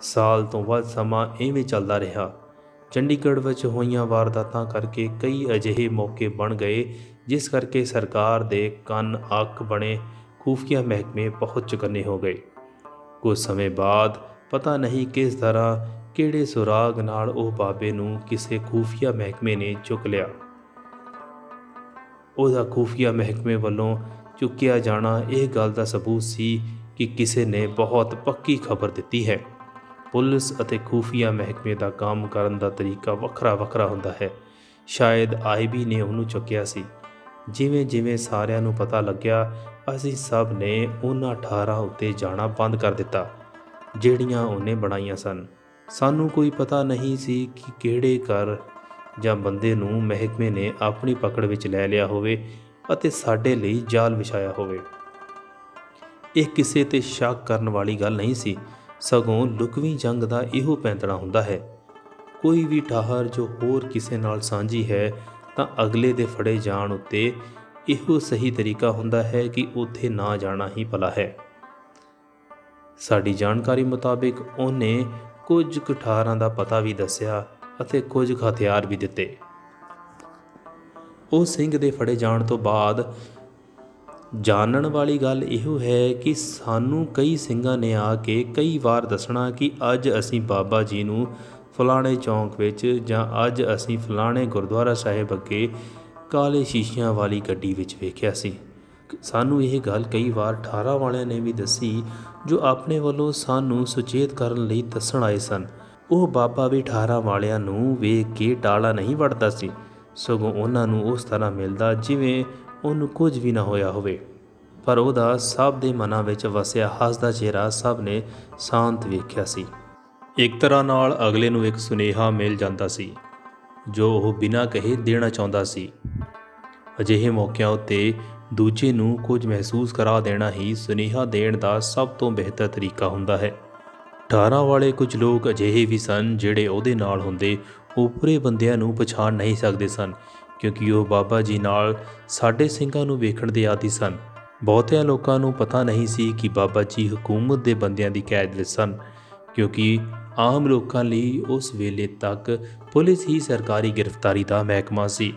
ਸਾਲ ਤੋਂ ਵੱਧ ਸਮਾਂ ਇਵੇਂ ਚੱਲਦਾ ਰਿਹਾ। ਚੰਡੀਗੜ੍ਹ ਵਿੱਚ ਹੋਈਆਂ ਵਾਰਦਾਤਾਂ ਕਰਕੇ ਕਈ ਅਜਿਹੇ ਮੌਕੇ ਬਣ ਗਏ, ਜਿਸ ਕਰਕੇ ਸਰਕਾਰ ਦੇ ਕੰਨ ਅੱਖ ਬਣੇ ਖੂਫੀਆ ਮਹਿਕਮੇ ਬਹੁਤ ਚੁਕੰਨੇ ਹੋ ਗਏ। ਕੁਝ ਸਮੇਂ ਬਾਅਦ ਪਤਾ ਨਹੀਂ ਕਿਸ ਤਰ੍ਹਾਂ ਕਿਹੜੇ ਸੁਰਾਗ ਨਾਲ ਉਹ ਬਾਬੇ ਨੂੰ ਕਿਸੇ ਖੂਫੀਆ ਮਹਿਕਮੇ ਨੇ ਚੁੱਕ ਲਿਆ। ਉਹਦਾ ਖੂਫੀਆ ਮਹਿਕਮੇ ਵੱਲੋਂ ਚੁੱਕਿਆ ਜਾਣਾ ਇਹ ਗੱਲ ਦਾ ਸਬੂਤ ਸੀ ਕਿ ਕਿਸੇ ਨੇ ਬਹੁਤ ਪੱਕੀ ਖਬਰ ਦਿੱਤੀ ਹੈ। ਪੁਲਿਸ ਅਤੇ ਖੂਫੀਆ ਮਹਿਕਮੇ ਦਾ ਕੰਮ ਕਰਨ ਦਾ ਤਰੀਕਾ ਵੱਖਰਾ ਵੱਖਰਾ ਹੁੰਦਾ ਹੈ। ਸ਼ਾਇਦ ਆਈਬੀ ਨੇ ਉਹਨੂੰ ਚੁੱਕਿਆ ਸੀ। ਜਿਵੇਂ ਜਿਵੇਂ ਸਾਰਿਆਂ ਨੂੰ ਪਤਾ ਲੱਗਿਆ, ਅਸੀਂ ਸਭ ਨੇ ਉਹਨਾਂ 18 ਉੱਤੇ ਜਾਣਾ ਬੰਦ ਕਰ ਦਿੱਤਾ, ਜਿਹੜੀਆਂ ਉਹਨੇ ਬਣਾਈਆਂ ਸਨ। ਸਾਨੂੰ ਕੋਈ ਪਤਾ ਨਹੀਂ ਸੀ ਕਿ ਕਿਹੜੇ ਘਰ ਜਾਂ ਬੰਦੇ ਨੂੰ ਮਹਿਕਮੇ ਨੇ ਆਪਣੀ ਪਕੜ ਵਿੱਚ ਲੈ ਲਿਆ ਹੋਵੇ ਅਤੇ ਸਾਡੇ ਲਈ ਜਾਲ ਵਿਛਾਇਆ ਹੋਵੇ। ਇਹ ਕਿਸੇ ਤੇ ਸ਼ੱਕ ਕਰਨ ਵਾਲੀ ਗੱਲ ਨਹੀਂ ਸੀ। ਸਗੋਂ ਲੁਕਵੀਂ ਜੰਗ ਦਾ ਇਹੋ ਪੈਂਤੜਾ ਹੁੰਦਾ ਹੈ। ਕੋਈ ਵੀ ਠਾਹਰ ਜੋ ਹੋਰ ਕਿਸੇ ਨਾਲ ਸਾਂਝੀ ਹੈ, ਤਾਂ ਅਗਲੇ ਦੇ ਫੜੇ ਜਾਣ ਉੱਤੇ ਇਹੋ ਸਹੀ ਤਰੀਕਾ ਹੁੰਦਾ ਹੈ ਕਿ ਉੱਥੇ ਨਾ ਜਾਣਾ ਹੀ ਭਲਾ ਹੈ। ਸਾਡੀ ਜਾਣਕਾਰੀ ਮੁਤਾਬਿਕ ਉਹਨੇ ਕੁਝ ਕੁ ਠਾਰਾਂ ਦਾ ਪਤਾ ਵੀ ਦੱਸਿਆ ਅਤੇ ਕੁਝ ਕੁ ਹਥਿਆਰ ਵੀ ਦਿੱਤੇ। ਉਹ ਸਿੰਘ ਦੇ ਫੜੇ ਜਾਣ ਤੋਂ ਬਾਅਦ ਜਾਣਨ ਵਾਲੀ ਗੱਲ ਇਹੋ ਹੈ ਕਿ ਸਾਨੂੰ ਕਈ ਸਿੰਘਾਂ ਨੇ ਆ ਕੇ ਕਈ ਵਾਰ ਦੱਸਣਾ ਕਿ ਅੱਜ ਅਸੀਂ ਬਾਬਾ ਜੀ ਨੂੰ ਫਲਾਣੇ ਚੌਂਕ ਵਿੱਚ ਜਾਂ ਅੱਜ ਅਸੀਂ ਫਲਾਣੇ ਗੁਰਦੁਆਰਾ ਸਾਹਿਬ ਅੱਗੇ ਕਾਲੇ ਸ਼ੀਸ਼ਿਆਂ ਵਾਲੀ ਗੱਡੀ ਵਿੱਚ ਵੇਖਿਆ ਸੀ। ਸਾਨੂੰ ਇਹ ਗੱਲ ਕਈ ਵਾਰ 18 ਵਾਲਿਆਂ ਨੇ ਵੀ ਦੱਸੀ ਜੋ ਆਪਣੇ ਵੱਲੋਂ ਸਾਨੂੰ ਸੁਚੇਤ ਕਰਨ ਲਈ ਦੱਸਣ ਆਏ ਸਨ। ਉਹ ਬਾਬਾ ਵੀ 18 ਵਾਲਿਆਂ ਨੂੰ ਵੇਖ ਕੇ ਟਾਲਾ ਨਹੀਂ ਵੜਦਾ ਸੀ। ਸਗੋਂ ਉਹਨਾਂ ਨੂੰ ਉਸ ਤਰ੍ਹਾਂ ਮਿਲਦਾ ਜਿਵੇਂ ਉਹਨੂੰ ਕੁਝ ਵੀ ਨਾ ਹੋਇਆ ਹੋਵੇ। ਪਰ ਉਹਦਾ ਸਭ ਦੇ ਮਨਾਂ ਵਿੱਚ ਵਸਿਆ ਹੱਸਦਾ ਚਿਹਰਾ ਸਭ ਨੇ ਸ਼ਾਂਤ ਵੇਖਿਆ ਸੀ। ਇੱਕ ਤਰ੍ਹਾਂ ਨਾਲ ਅਗਲੇ ਨੂੰ ਇੱਕ ਸੁਨੇਹਾ ਮਿਲ ਜਾਂਦਾ ਸੀ, ਜੋ ਉਹ ਬਿਨਾਂ ਕਹੇ ਦੇਣਾ ਚਾਹੁੰਦਾ ਸੀ। ਅਜਿਹੇ ਮੌਕਿਆਂ ਉੱਤੇ ਦੂਜੇ ਨੂੰ ਕੁਝ ਮਹਿਸੂਸ ਕਰਾ ਦੇਣਾ ਹੀ ਸੁਨੇਹਾ ਦੇਣ ਦਾ ਸਭ ਤੋਂ ਬਿਹਤਰ ਤਰੀਕਾ ਹੁੰਦਾ ਹੈ। 18 ਵਾਲੇ ਕੁਝ ਲੋਕ ਅਜਿਹੇ ਵੀ ਸਨ ਜਿਹੜੇ ਉਹਦੇ ਨਾਲ ਹੁੰਦੇ ਉਪਰੇ ਬੰਦਿਆਂ ਨੂੰ ਪਛਾਣ ਨਹੀਂ ਸਕਦੇ ਸਨ ਕਿਉਂਕਿ ਉਹ ਬਾਬਾ ਜੀ ਨਾਲ ਸਾਡੇ ਸਿੰਘਾਂ ਨੂੰ ਵੇਖਣ ਦੇ ਆਦੀ ਸਨ। ਬਹੁਤਿਆਂ ਲੋਕਾਂ ਨੂੰ ਪਤਾ ਨਹੀਂ ਸੀ ਕਿ ਬਾਬਾ ਜੀ ਹਕੂਮਤ ਦੇ ਬੰਦਿਆਂ ਦੀ ਕੈਦ ਵਿੱਚ ਸਨ, ਕਿਉਂਕਿ ਆਮ ਲੋਕਾਂ ਲਈ ਉਸ ਵੇਲੇ ਤੱਕ ਪੁਲਿਸ ਹੀ ਸਰਕਾਰੀ ਗ੍ਰਿਫਤਾਰੀ ਦਾ ਮਹਿਕਮਾ ਸੀ।